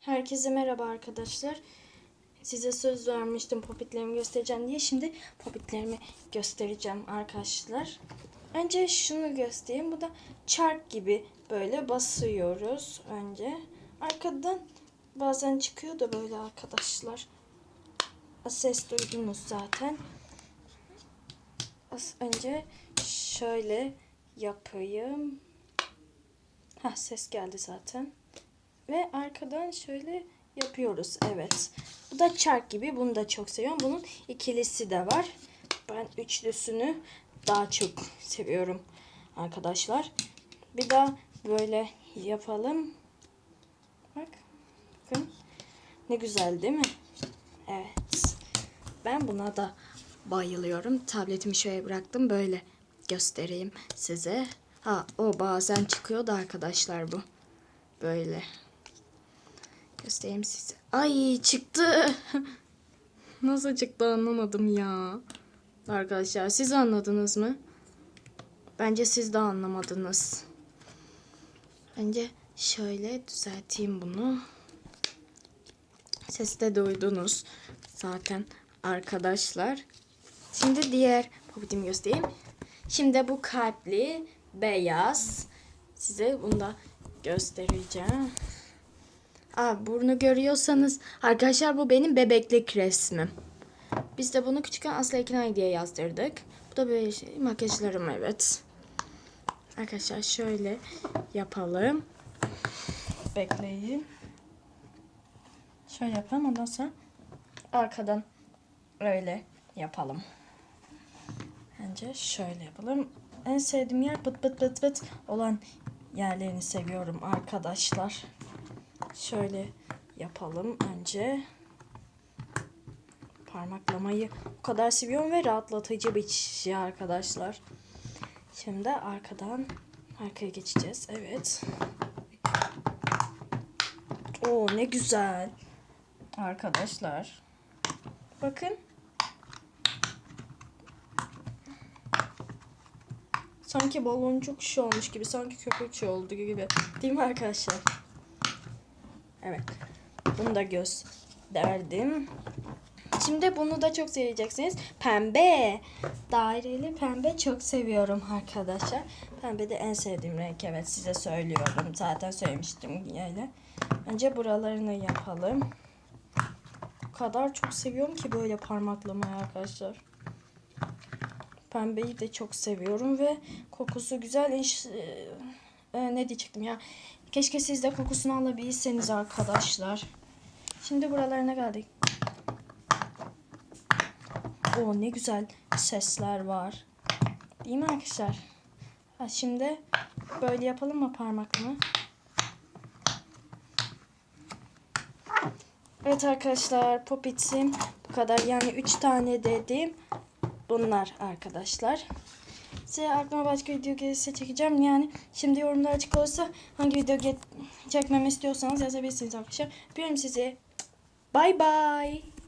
Herkese merhaba arkadaşlar. Size söz vermiştim popitlerimi göstereceğim diye. Şimdi popitlerimi göstereceğim arkadaşlar. Önce şunu göstereyim. Bu da çark gibi böyle basıyoruz önce. Arkadan bazen çıkıyor da böyle arkadaşlar. Ses duydunuz zaten. Önce şöyle yapayım. Ha ses geldi zaten. Ve arkadan şöyle yapıyoruz. Evet. Bu da çark gibi. Bunu da çok seviyorum. Bunun ikilisi de var. Ben üçlüsünü daha çok seviyorum arkadaşlar. Bir daha böyle yapalım. Bak. Bakın. Ne güzel değil mi? Evet. Ben buna da bayılıyorum. Tabletimi şöyle bıraktım. Böyle göstereyim size. Ha o bazen çıkıyor da arkadaşlar bu. Böyle. Göstereyim size. Ay çıktı. Nasıl çıktı anlamadım ya. Arkadaşlar siz anladınız mı? Bence siz de anlamadınız. Bence şöyle düzelteyim bunu. Sesi de duydunuz zaten arkadaşlar. Şimdi diğer popitimi göstereyim. Şimdi bu kalpli beyaz. Size bunu da göstereceğim. Aa, burnu görüyorsanız arkadaşlar bu benim bebeklik resmim. Biz de bunu küçükken Aslı Ekinay diye yazdırdık. Bu da böyle şey makyajlarım evet. Arkadaşlar şöyle yapalım. Bekleyin. Şöyle yapalım ondan sonra arkadan öyle yapalım. Bence şöyle yapalım. En sevdiğim yer bıt bıt bıt bıt olan yerlerini seviyorum arkadaşlar. Şöyle yapalım önce. Parmaklamayı o kadar seviyorum ve rahatlatıcı bir şey arkadaşlar. Şimdi arkadan arkaya geçeceğiz. Evet. Oo ne güzel. Arkadaşlar. Bakın. Sanki baloncuk şey olmuş gibi. Sanki köpük şey oldu gibi. Değil mi arkadaşlar? Evet. Bunu da gösterdim. Şimdi bunu da çok seveceksiniz. Pembe. Daireli pembe çok seviyorum arkadaşlar. Pembe de en sevdiğim renk. Evet size söylüyorum. Zaten söylemiştim yani. Önce buralarını yapalım. O kadar çok seviyorum ki böyle parmaklamayı arkadaşlar. Pembeyi de çok seviyorum ve kokusu güzel. İş, e, e, ne diyecektim ya? Keşke siz de kokusunu alabilseniz arkadaşlar. Şimdi buralarına geldik. O ne güzel sesler var. Değil mi arkadaşlar? Ha, şimdi böyle yapalım mı parmakla? Evet arkadaşlar Popits'im bu kadar. Yani 3 tane dedim. Bunlar arkadaşlar. Size aklıma başka video gelirse çekeceğim. Yani şimdi yorumlar açık olursa hangi video çekmemi istiyorsanız yazabilirsiniz arkadaşlar. Öpüyorum sizi. Bye bye.